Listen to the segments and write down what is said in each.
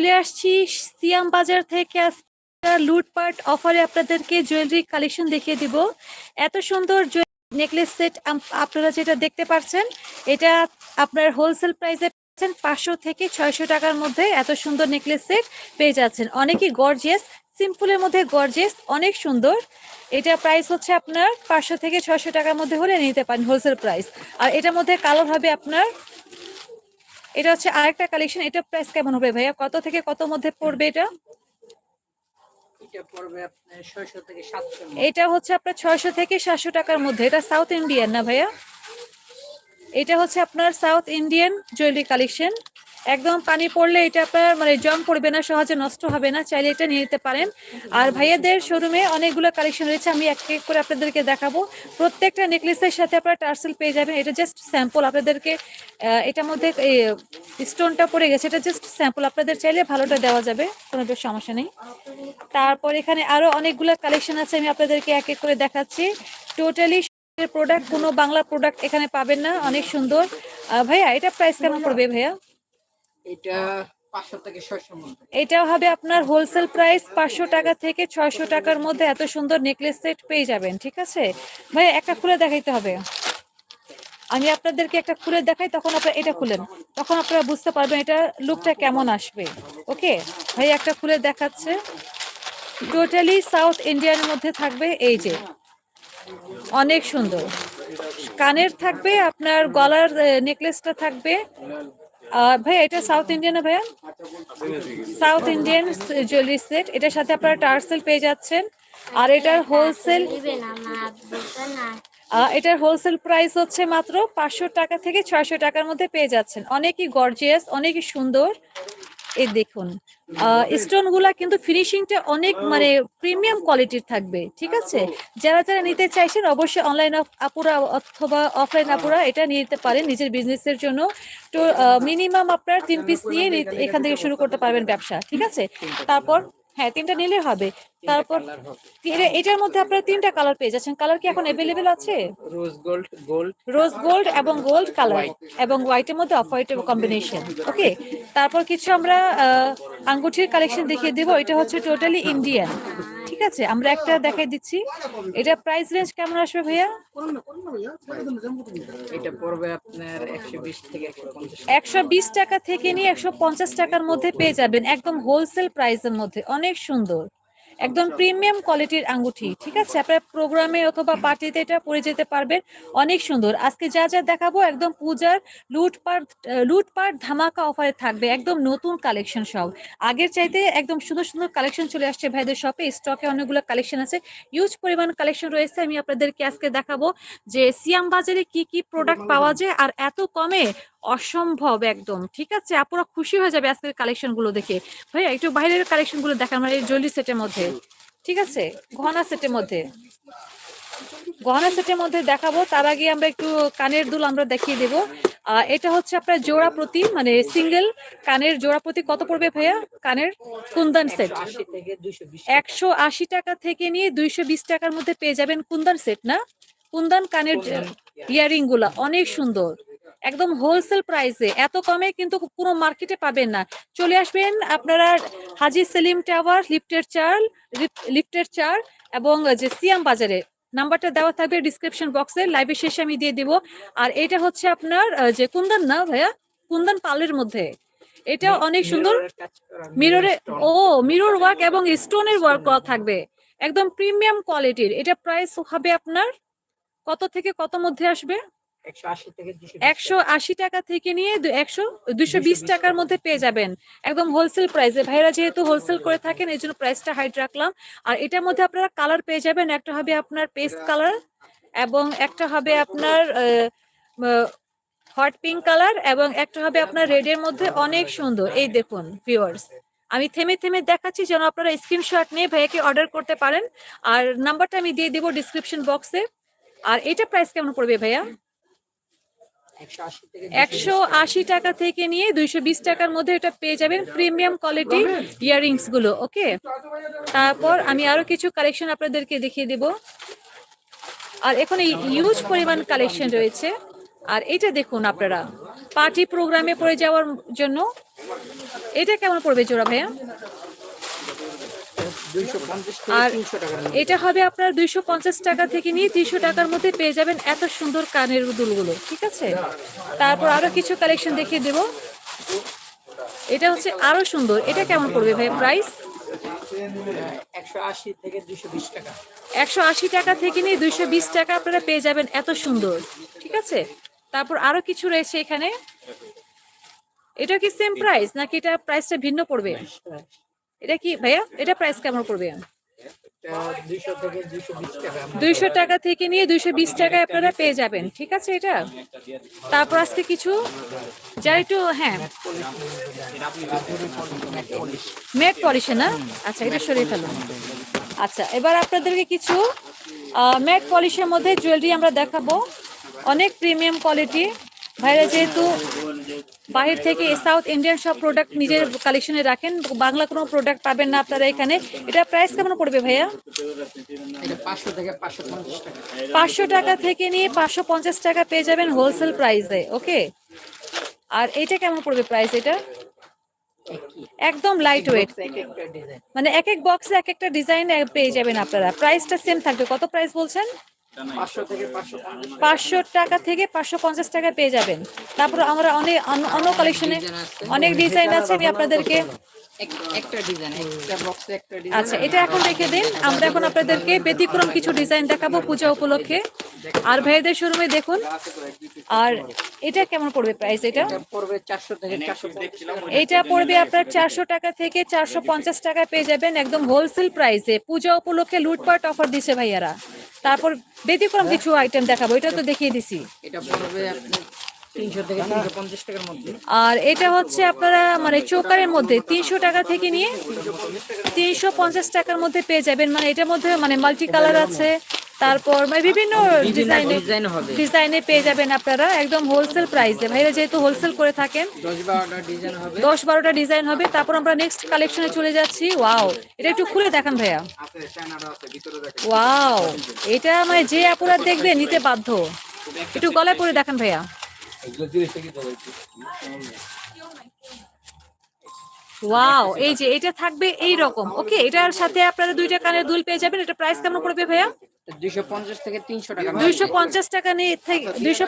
চলে আসছি সিয়াম বাজার থেকে। লুটপাট অফারে আপনাদেরকে জুয়েলারি কালেকশন দেখিয়ে দিব। এত সুন্দর নেকলেস সেট আপনারা যেটা দেখতে পাচ্ছেন, এটা আপনার হোলসেল প্রাইসে পাচ্ছেন পাঁচশো থেকে ছয়শো টাকার মধ্যে এত সুন্দর নেকলেস সেট পেয়ে যাচ্ছেন। অনেকই গর্জিয়াস সিম্পলের মধ্যে গর্জিয়াস অনেক সুন্দর। এটা প্রাইস হচ্ছে আপনার পাঁচশো থেকে ছয়শো টাকার মধ্যে হলে নিতে পারেন হোলসেল প্রাইস আর এটার মধ্যে কালার হবে আপনার এটা হচ্ছে আরেকটা কালেকশন এটা প্রাইস কেমন হবে ভাইয়া? কত থেকে কত মধ্যে পড়বে এটা? এটা পড়বে থেকে সাতশো এটা হচ্ছে আপনার ছয়শো থেকে সাতশো টাকার মধ্যে। এটা সাউথ ইন্ডিয়ান না ভাইয়া? এটা হচ্ছে আপনার সাউথ ইন্ডিয়ান জুয়েলারি কালেকশন একদম পানি পড়লে এটা আপনার মানে জং পড়বে না, সহজে নষ্ট হবে না, চাইলে এটা নিয়ে নিতে পারেন। আর ভাইয়াদের শোরুমে অনেকগুলো কালেকশন রয়েছে, আমি এক এক করে আপনাদেরকে দেখাবো। প্রত্যেকটা নেকলেসের সাথে আপনারা টার্সেল পেয়ে যাবেন, এটা জাস্ট স্যাম্পল আপনাদেরকে এটার মধ্যে স্টোনটা পড়ে গেছে, এটা জাস্ট স্যাম্পল আপনাদের চাইলে ভালোটা দেওয়া যাবে, কোনো বেশ সমস্যা নেই। তারপর এখানে আরও অনেকগুলো কালেকশন আছে, আমি আপনাদেরকে এক এক করে দেখাচ্ছি। টোটালি প্রোডাক্ট কোনো বাংলা প্রোডাক্ট এখানে পাবেন না, অনেক সুন্দর। ভাইয়া, এটা প্রাইস কেমন পড়বে ভাইয়া? এটা এটাও হবে আপনার হোলসেল প্রাইস পাঁচশো টাকা থেকে ছয়শো টাকার মধ্যে এত সুন্দর নেকলেস সেট পেয়ে যাবেন, ঠিক আছে? ভাইয়া একটা খুলে দেখাইতে হবে। আমি আপনাদেরকে একটা খুলে দেখাই, তখন আপনারা এটা খুলেন। তখন আপনারা বুঝতে পারবেন এটা লুকটা কেমন আসবে। ওকে? ভাই, একটা খুলে দেখাচ্ছে। টোটালি সাউথ ইন্ডিয়ার মধ্যে থাকবে এই যে। অনেক সুন্দর। কানের থাকবে, আপনার গলার নেকলেসটা থাকবে। ভাইয়া, এটা সাউথ ইন্ডিয়ান না ভাইয়া? সাউথ ইন্ডিয়ান জুয়েলারি সেট এটার সাথে আপনারা টার্সেল পেয়ে যাচ্ছেন। আর এটার হোলসেল এটার হোলসেল প্রাইস হচ্ছে মাত্র পাঁচশো টাকা থেকে ছয়শো টাকার মধ্যে পেয়ে যাচ্ছেন। অনেকই গর্জিয়াস অনেকই সুন্দর। এ দেখুন। স্টোনগুলা কিন্তু ফিনিশিংটা অনেক মানে প্রিমিয়াম কোয়ালিটির থাকবে ঠিক আছে? যারা যারা নিতে চাইছেন অবশ্যই অনলাইন আপুরা অথবা অফলাইন আপুরা এটা নিয়ে নিতে পারেন নিজের বিজনেসের জন্য। তো মিনিমাম আপনার তিন পিস নিয়ে এখান থেকে শুরু করতে পারবেন ব্যবসা ঠিক আছে? তারপর হ্যাঁ তিনটা নিলে হবে। তারপর এটার মধ্যে আপনারা তিনটা কালার পেয়ে যাচ্ছেন। কালার কি এখন অ্যাভেলেবেল আছে? Rose gold gold rose gold এবং গোল্ড কালার এবং হোয়াইটের মধ্যে অফ হোয়াইটের কম্বিনেশন ওকে তারপর কিছু আমরা আঙ্গুঠির কালেকশন দেখিয়ে দেবো। এটা হচ্ছে টোটালি ইন্ডিয়ান ঠিক আছে আমরা একটা দেখাই দিচ্ছি। এটা প্রাইস রেঞ্জ কেমন আসবে ভাইয়া? এটা পড়বে আপনার থেকে টাকা। থেকে নিয়ে একশো পঞ্চাশ টাকার মধ্যে পেয়ে যাবেন একদম হোলসেল প্রাইসের মধ্যে। অনেক সুন্দর। একদম প্রিমিয়াম কোয়ালিটির আঙ্গুঠি ঠিক আছে? আপনার প্রোগ্রামে অথবা পার্টিতে এটা পরে যেতে পারবেন। অনেক সুন্দর। আজকে যা যা দেখাবো একদম পূজার লুটপাট লুটপাট ধামাকা অফারে থাকবে। একদম নতুন কালেকশন সব। আগের চাইতে একদম সুন্দর সুন্দর কালেকশন চলে আসছে ভাইদের শপে স্টকে অনেকগুলো কালেকশন আছে। ইউজ পরিমাণ কালেকশন রয়েছে। আমি আপনাদেরকে আজকে দেখাবো যে সিয়াম বাজারে কি কি প্রোডাক্ট পাওয়া যায় আর এত কমে অসম্ভব একদম ঠিক আছে? আপুরা খুশি হয়ে যাবে আজকের কালেকশনগুলো দেখে। ভাইয়া একটু বাইরের কালেকশনগুলো দেখান মানে জুয়েলারি সেটের মধ্যে। ঠিক আছে? গহনা সেটের মধ্যে। গহনা সেটের মধ্যে দেখাবো তার আগে আমরা একটু কানের দুল আমরা দেখিয়ে দেবো। এটা হচ্ছে আপনার জোড়া প্রতি মানে সিঙ্গেল কানের জোড়া প্রতি কত পড়বে ভাইয়া কানের? কুন্দন সেট। একশো আশি টাকা থেকে নিয়ে দুইশো বিশ টাকার মধ্যে পেয়ে যাবেন কুন্দন সেট না? কুন্দন কানের ইয়ারিংগুলা অনেক সুন্দর। একদম হোলসেল প্রাইসে এত কমে কিন্তু পুরো মার্কেটে পাবেন না। চলে আসবেন আপনারা হাজি সেলিম টাওয়ার লিফটের চার লিফটের চার এবং যে সিয়াম বাজারে। নাম্বারটা দেওয়া থাকবে ডিসক্রিপশন বক্সে লাইভের শেষে আমি দিয়ে দিব। আর এটা হচ্ছে আপনার যে কুন্দন না ভাইয়া? কুন্দন পালের মধ্যে। এটা অনেক সুন্দর। মিররের মিররে ও মিরর ওয়ার্ক এবং স্টোনের ওয়ার্ক করা থাকবে। একদম প্রিমিয়াম কোয়ালিটির এটা প্রাইস হবে আপনার কত থেকে কত মধ্যে আসবে? একশো আশি টাকা। থেকে নিয়ে একশো দুশো বিশ টাকার মধ্যে পেয়ে যাবেন। একদম হোলসেল প্রাইসে ভাইরা যেহেতু হোলসেল করে থাকেন এই জন্য প্রাইসটা হাইট রাখলাম। আর এটার মধ্যে আপনারা কালার পেয়ে যাবেন। একটা হবে আপনার পেস্ট কালার এবং একটা হবে আপনার হট পিঙ্ক কালার এবং একটা হবে আপনার রেডের মধ্যে অনেক সুন্দর। এই দেখুন ভিউয়ার্স আমি থেমে থেমে দেখাচ্ছি যেন আপনারা স্ক্রিনশট নিয়ে ভাইয়াকে অর্ডার করতে পারেন। আর নাম্বারটা আমি দিয়ে দিব ডিসক্রিপশন বক্সে আর এটা প্রাইস কেমন পড়বে ভাইয়া? একশো আশি টাকা। থেকে নিয়ে দুইশো বিশ টাকার মধ্যে এটা পেয়ে যাবেন প্রিমিয়াম কোয়ালিটি ইয়াররিংসগুলো ওকে? তারপর আমি আরও কিছু কালেকশন আপনাদেরকে দেখিয়ে দিব। আর এখানে ইউজ পরিমাণ কালেকশন রয়েছে। আর এটা দেখুন আপনারা পার্টি প্রোগ্রামে পড়ে যাওয়ার জন্য। এটা কেমন পড়বে জোড়া ভাইয়া? আর। এটা হবে আপনার দুইশো পঞ্চাশ টাকা থেকে নিয়ে তিনশো টাকার মধ্যে পেয়ে যাবেন এত সুন্দর কানের দুলগুলো ঠিক আছে? তারপর আরও কিছু কালেকশন দেখিয়ে দেব। এটা হচ্ছে আরও সুন্দর। এটা কেমন পড়বে ভাই প্রাইস একশো আশি টাকা। একশো আশি টাকা থেকে নিয়ে দুইশো বিশ টাকা আপনারা পেয়ে যাবেন এত সুন্দর ঠিক আছে? তারপর আরও কিছু রয়েছে এখানে। এটা কি সেম প্রাইস নাকি এটা প্রাইসটা ভিন্ন পড়বে? এটা কি ভাইয়া? এটা প্রাইস কেমন পড়বে? দুইশো টাকা থেকে নিয়ে দুইশো বিশ টাকায় আপনারা পেয়ে যাবেন, ঠিক আছে এটা? তারপর আসতে কিছু? যা একটু হ্যাঁ। ম্যাট পলিশে না? আচ্ছা এটা সরিয়ে ফেলুন। আচ্ছা এবার আপনাদেরকে কিছু ম্যাট পলিশের মধ্যে জুয়েলারি আমরা দেখাবো। অনেক প্রিমিয়াম কোয়ালিটি ভাইরা যেহেতু বাহির থেকে সাউথ ইন্ডিয়ান সব প্রোডাক্ট নিজের কালেকশনে রাখেন। বাংলা কোনো প্রোডাক্ট পাবেন না আপনারা এখানে। এটা প্রাইস কেমন পড়বে ভাইয়া? পাঁচশো টাকা। থেকে নিয়ে পাঁচশো পঞ্চাশ টাকা পেয়ে যাবেন হোলসেল প্রাইসে ওকে আর এটা কেমন পড়বে প্রাইস এটা? একদম লাইট ওয়েট মানে এক এক বক্সে এক একটা ডিজাইন পেয়ে যাবেন আপনারা। প্রাইসটা সেম থাকবে। কত প্রাইস বলছেন? পাঁচশো টাকা। থেকে পাঁচশো পঞ্চাশ টাকা পেয়ে যাবেন। তারপর আমরা অনেক অন্য- কালেকশনে অনেক ডিজাইন আছে আমি আপনাদেরকে এক- একটা ডিজাইন একটা বক্সে একটা ডিজাইন আচ্ছা এটা এখন রেখে দিন। আমরা এখন আপনাদেরকে ব্যতিক্রম কিছু ডিজাইন দেখাবো পূজা উপলক্ষে। আর ভাইদের শোরুমে দেখুন। আর এটা কেমন পড়বে প্রাইস এটা? এটা পড়বে আপনার চারশো টাকা থেকে চারশো পঞ্চাশ টাকা পেয়ে যাবেন একদম হোলসেল প্রাইসে পূজা উপলক্ষে লুটপাট অফার দিছে ভাইয়ারা। তারপর ব্যতিক্রম কিছু আইটেম দেখাবো এটা তো দেখিয়ে দিছি। এটা পড়বে আপনার আর এটা হচ্ছে আপনারা মানে চোকারের মধ্যে তিনশো টাকা থেকে নিয়ে তিনশো পঞ্চাশ টাকার মধ্যে। পেয়ে যাবেন। মানে এটার মধ্যে মানে মাল্টি কালার আছে। তারপর মানে বিভিন্ন ডিজাইনে ডিজাইন ডিজাইনে পেয়ে যাবেন আপনারা একদম হোলসেল প্রাইসে ভাইরা যেহেতু হোলসেল করে থাকেন দশ বারোটা ডিজাইন হবে। দশ বারোটা ডিজাইন হবে। তারপর আমরা নেক্সট কালেকশনে চলে যাচ্ছি। ওয়াও এটা একটু খুলে দেখান ভাইয়া। ওয়াও এটা মানে যে আপুরা দেখবে নিতে বাধ্য। একটু গলায় পরে দেখান ভাইয়া। ওয়াও এই যে এটা থাকবে এই রকম ওকে এটার সাথে আপনারা দুইটা কানের দুল পেয়ে যাবেন। এটা প্রাইস কেমন পড়বে ভাইয়া? দুইশো পঞ্চাশ থেকে তিনশো টাকা দুইশো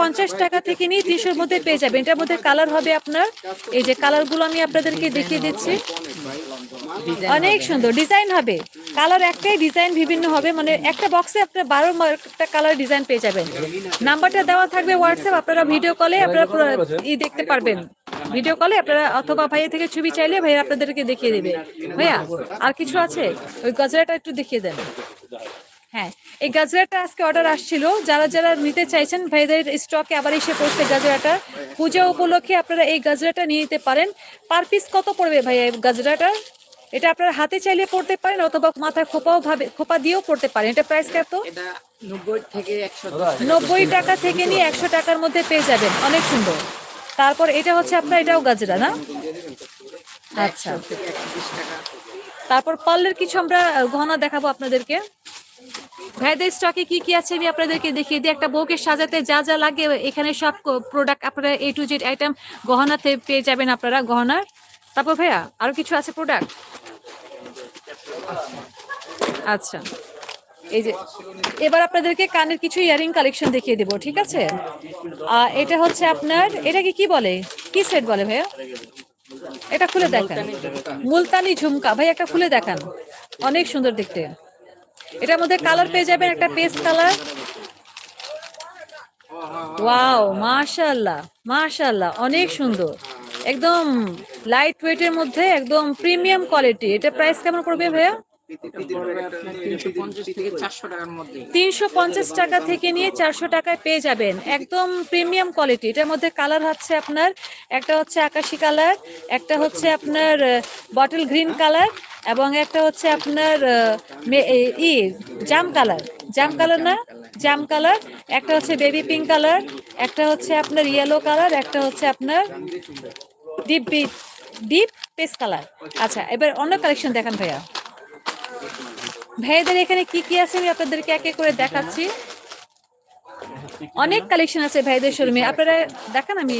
পঞ্চাশ টাকা থেকে নিয়ে মধ্যে পেয়ে যাবেন। এটার মধ্যে কালার হবে আপনার, এই যে কালারগুলো আমি আপনাদেরকে দেখিয়ে দিচ্ছি। অনেক সুন্দর ডিজাইন হবে। কালার একটাই ডিজাইন বিভিন্ন হবে। মানে একটা বক্সে আপনার বারো একটা কালার ডিজাইন পেয়ে যাবেন। নাম্বারটা দেওয়া থাকবে হোয়াটসঅ্যাপ আপনারা ভিডিও কলে আপনারা ই দেখতে পারবেন। ভিডিও কলে আপনারা অথবা ভাইয়া থেকে ছবি চাইলে ভাইয়া আপনাদেরকে দেখিয়ে দেবে। ভাইয়া, আর কিছু আছে? ওই গজরাটা একটু দেখিয়ে দেন। হ্যাঁ এই গাজরাটা আজকে অর্ডার আসছিল। যারা যারা নিতে চাইছেন ভাইদের স্টকে আবার এসে পড়ছে গাজরাটা। পূজা উপলক্ষে আপনারা এই গাজরাটা নিয়ে নিতে পারেন। পার পিস কত পড়বে ভাইয়া এই গাজরাটা? এটা আপনারা হাতে চাইলে পড়তে পারেন অথবা মাথায় খোপাও ভাবে খোপা দিয়েও পড়তে পারেন। এটা প্রাইস কত? নব্বই টাকা। থেকে নিয়ে একশো টাকার মধ্যে পেয়ে যাবেন। অনেক সুন্দর। তারপর এটা হচ্ছে আপনার এটাও গাজরা না? আচ্ছা। তারপর পার্লের কিছু আমরা গহনা দেখাবো আপনাদেরকে। ভাইদের স্টকে কি কি আছে আমি আপনাদেরকে দেখিয়ে দিই। একটা বউকে সাজাতে যা যা লাগে, এখানে সব প্রোডাক্ট আপনারা এ টু জেড আইটেম গহনাতে পেয়ে যাবেন আপনারা গহনার। তারপর ভাইয়া, আরও কিছু আছে প্রোডাক্ট আচ্ছা। এই যে, এবার আপনাদেরকে কানের কিছু ইয়ারিং কালেকশন দেখিয়ে দেবো, ঠিক আছে? এটা হচ্ছে আপনার, এটাকে কি বলে? কি সেট বলে ভাইয়া? এটা খুলে দেখান। মুলতানি ঝুমকা। ভাই একটা খুলে দেখান। অনেক সুন্দর দেখতে। এটার মধ্যে কালার পেয়ে যাবেন একটা পেস্ট কালার। ওয়াও, মাশাআল্লাহ মাশাআল্লাহ, অনেক সুন্দর। একদম লাইট ওয়েটের মধ্যে একদম প্রিমিয়াম কোয়ালিটি এটা প্রাইস কেমন পড়বে ভাইয়া? তিনশো পঞ্চাশ টাকা থেকে নিয়ে চারশো টাকায় পেয়ে যাবেন। একদম প্রিমিয়াম কোয়ালিটি এটার মধ্যে কালার হচ্ছে আপনার, একটা হচ্ছে আকাশি কালার, একটা হচ্ছে আপনার বটল গ্রিন কালার এবং একটা হচ্ছে আপনার ই, জাম কালার। জাম কালার না? জাম কালার। একটা হচ্ছে বেবি পিঙ্ক কালার, একটা হচ্ছে আপনার ইয়েলো কালার, একটা হচ্ছে আপনার ডিপ ডিপ পেস্ট কালার। আচ্ছা এবার অন্য কালেকশন দেখান ভাইয়া। ভাইয়াদের এখানে কি কি আছে আমি আপনাদেরকে একে করে দেখাচ্ছি। অনেক কালেকশন আছে ভাইদের শোরুমে আপনারা দেখান আমি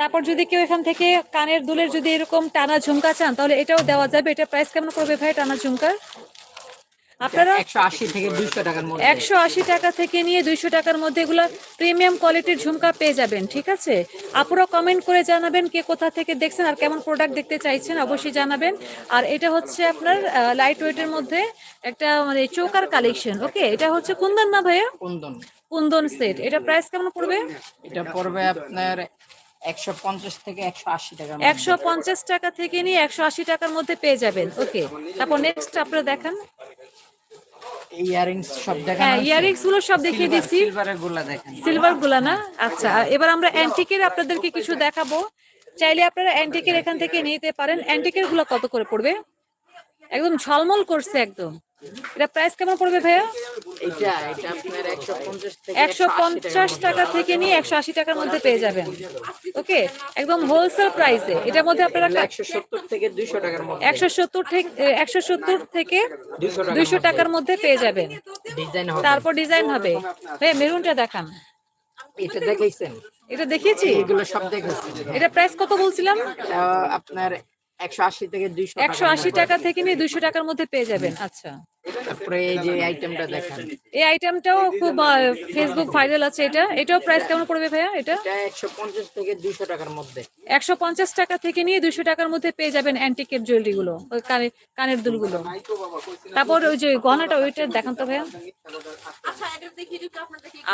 তারপর যদি কেউ এখান থেকে কানের দুলের যদি এরকম টানা ঝুমকা চান তাহলে এটাও দেওয়া যাবে। এটা প্রাইস কেমন পড়বে ভাই টানা ঝুমকার? আপনারা একশো আশি টাকা থেকে নিয়ে দুইশো টাকার মধ্যে এগুলো প্রিমিয়াম কোয়ালিটির ঝুমকা পেয়ে যাবেন ঠিক আছে? আপুরা কমেন্ট করে জানাবেন কে কোথা থেকে দেখছেন আর কেমন প্রোডাক্ট দেখতে চাইছেন অবশ্যই জানাবেন। আর এটা হচ্ছে আপনার লাইট ওয়েটের মধ্যে একটা মানে চৌকার কালেকশন ওকে এটা হচ্ছে কুন্দন না ভাইয়া? কুন্দন। কুন্দন সেট এটা প্রাইস কেমন পড়বে? এটা পড়বে আপনার একশো পঞ্চাশ থেকে টাকা টাকা থেকে নিয়ে একশো আশি টাকার মধ্যে পেয়ে যাবেন। ওকে তারপর নেক্সট আপনারা দেখান। ইয়ারিংস সব হ্যাঁ ইয়ারিংসগুলো সব দেখিয়ে দিচ্ছি। সিলভারেরগুলা দেখেন। সিলভারগুলা না? আচ্ছা এবার আমরা অ্যান্টিকের আপনাদেরকে কিছু দেখাবো। চাইলে আপনারা অ্যান্টিকের এখান থেকে নিতে পারেন। অ্যান্টিকেরগুলো কত করে পড়বে? একদম ঝলমল করছে একদম। এটা প্রাইস কেমন পড়বে ভাইয়া? এটা এটা আপনার একশো পঞ্চাশ থেকে একশো পঞ্চাশ টাকা থেকে নিয়ে একশো আশি টাকার মধ্যে পেয়ে যাবেন। ওকে একদম হোলসেল প্রাইসে এটার মধ্যে আপনারা একশো সত্তর থেকে দুইশো টাকার মধ্যে। একশো সত্তর থেকে একশো সত্তর থেকে দুইশো টাকা দুইশো টাকার মধ্যে পেয়ে যাবেন। ডিজাইন হবে। তারপর ডিজাইন হবে। ভাই মেরুনটা দেখান। এটা দেখাইছেন। এটা দেখিয়েছি? এগুলো সব দেখেছি এটা প্রাইস কত বলছিলাম? আপনার একশো আশি থেকে দুইশো একশো আশি টাকা থেকে নিয়ে দুইশো টাকার মধ্যে পেয়ে যাবেন। আচ্ছা। তারপরে এই যে আইটেমটা দেখেন। এই আইটেমটাও খুব ফেসবুক ভাইরাল আছে এটা। এটাও প্রাইস কেমন পড়বে ভাইয়া এটা? এটা একশো পঞ্চাশ থেকে দুইশো টাকার মধ্যে। একশো পঞ্চাশ টাকা থেকে নিয়ে দুইশো টাকার মধ্যে পেয়ে যাবেন অ্যান্টিকের জুয়েলারি গুলো কানে কানের দুলগুলো। তারপর ওই যে গহনাটা ওইটা দেখান তো ভাইয়া।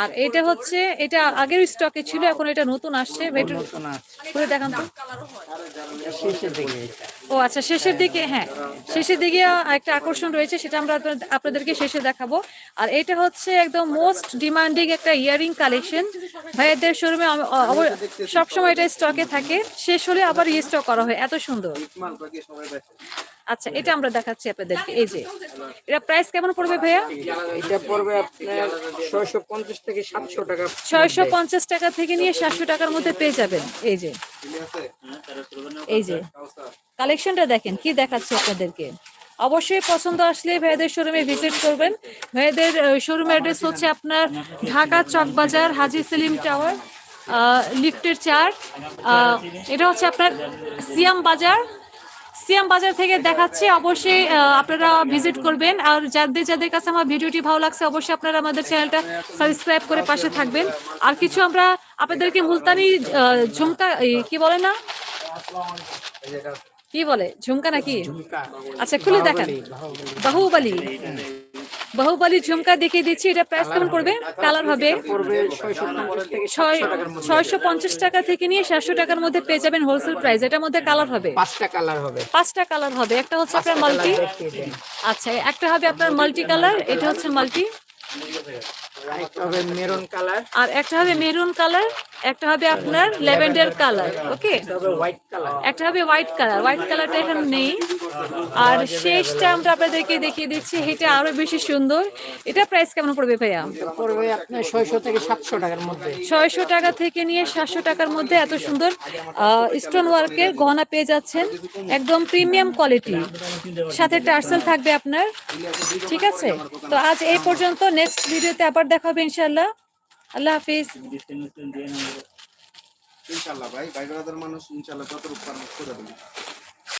আর এটা হচ্ছে এটা আগের স্টকে ছিল এখন এটা নতুন আসছে খুলে দেখান তো। ও আচ্ছা শেষের দিকে হ্যাঁ। শেষের দিকে একটা আকর্ষণ রয়েছে, সেটা আমরা আপনাদেরকে শেষে দেখাবো। আর এটা হচ্ছে একদম মোস্ট ডিমান্ডিং একটা ইয়ারিং কালেকশন ভাইয়াদের শোরুমে সবসময় এটা স্টকে থাকে। শেষ হলে আবার রিস্টক করা হয়, এত সুন্দর। আচ্ছা এটা আমরা দেখাচ্ছি আপনাদেরকে এই যে। এটা প্রাইস কেমন পড়বে ভাইয়া? এটা পড়বে আপনার ছয়শো পঞ্চাশ থেকে সাতশো টাকা। ছয়শো পঞ্চাশ টাকা থেকে নিয়ে সাতশো টাকার মধ্যে পেয়ে যাবেন এই যে। এই যে। কালেকশনটা দেখেন কি দেখাচ্ছে আপনাদেরকে। অবশ্যই পছন্দ আসলে ভাইয়াদের শোরুমে ভিজিট করবেন। ভাইয়াদের শোরুম অ্যাড্রেস হচ্ছে আপনার ঢাকা চকবাজার হাজি সেলিম টাওয়ার লিফটের চার। এটা হচ্ছে আপনার সিয়াম বাজার সিয়াম বাজার থেকে দেখাচ্ছি। অবশ্যই আপনারা ভিজিট করবেন। আর যাদের যাদের কাছে আমার ভিডিওটি ভালো লাগছে অবশ্যই আপনারা আমাদের চ্যানেলটা সাবস্ক্রাইব করে পাশে থাকবেন। আর কিছু আমরা আপনাদেরকে মুলতানি ঝুমকা কি বলে না? কি বলে? ঝুমকা নাকি? আচ্ছা খুলে দেখেন। বাহুবলি। বাহুবলি ঝুমকা দেখিয়ে দিচ্ছি এটা প্রাইস কেমন পড়বে? কালার হবে ছয়শো পঞ্চাশ টাকা থেকে নিয়ে সাতশো টাকার মধ্যে পেয়ে যাবেন হোলসেল প্রাইস এটার মধ্যে কালার হবে? পাঁচটা কালার হবে। পাঁচটা কালার হবে। একটা হচ্ছে আপনার মাল্টি আচ্ছা একটা হবে আপনার মাল্টি কালার এটা হচ্ছে মাল্টি আর একটা হবে মেরুন কালার একটা হবে আপনার ল্যাভেন্ডার কালার ওকে? একটা হবে হোয়াইট কালার। হোয়াইট কালারটা এখানে নেই। আর শেষটা আমরা আপনাদেরকে দেখিয়ে দিচ্ছি এটা আরও বেশি সুন্দর। এটা প্রাইস কেমন পড়বে ভাইয়া? পড়বে আপনার ছয়শো থেকে সাতশো টাকার মধ্যে। ছয়শো টাকা থেকে নিয়ে সাতশো টাকার মধ্যে এত সুন্দর স্টোন ওয়ার্কের গহনা পেয়ে যাচ্ছেন। একদম প্রিমিয়াম কোয়ালিটি সাথে টার্সেল থাকবে আপনার ঠিক আছে? তো আজ এই পর্যন্ত নেক্সট ভিডিওতে আবার দেখা হবে ইনশাল্লাহ আল্লাহ হাফিজ। ইনশাল্লাহ ভাই ভাই মানুষ ইনশাল্লাহ যত রূপ করে দেবে।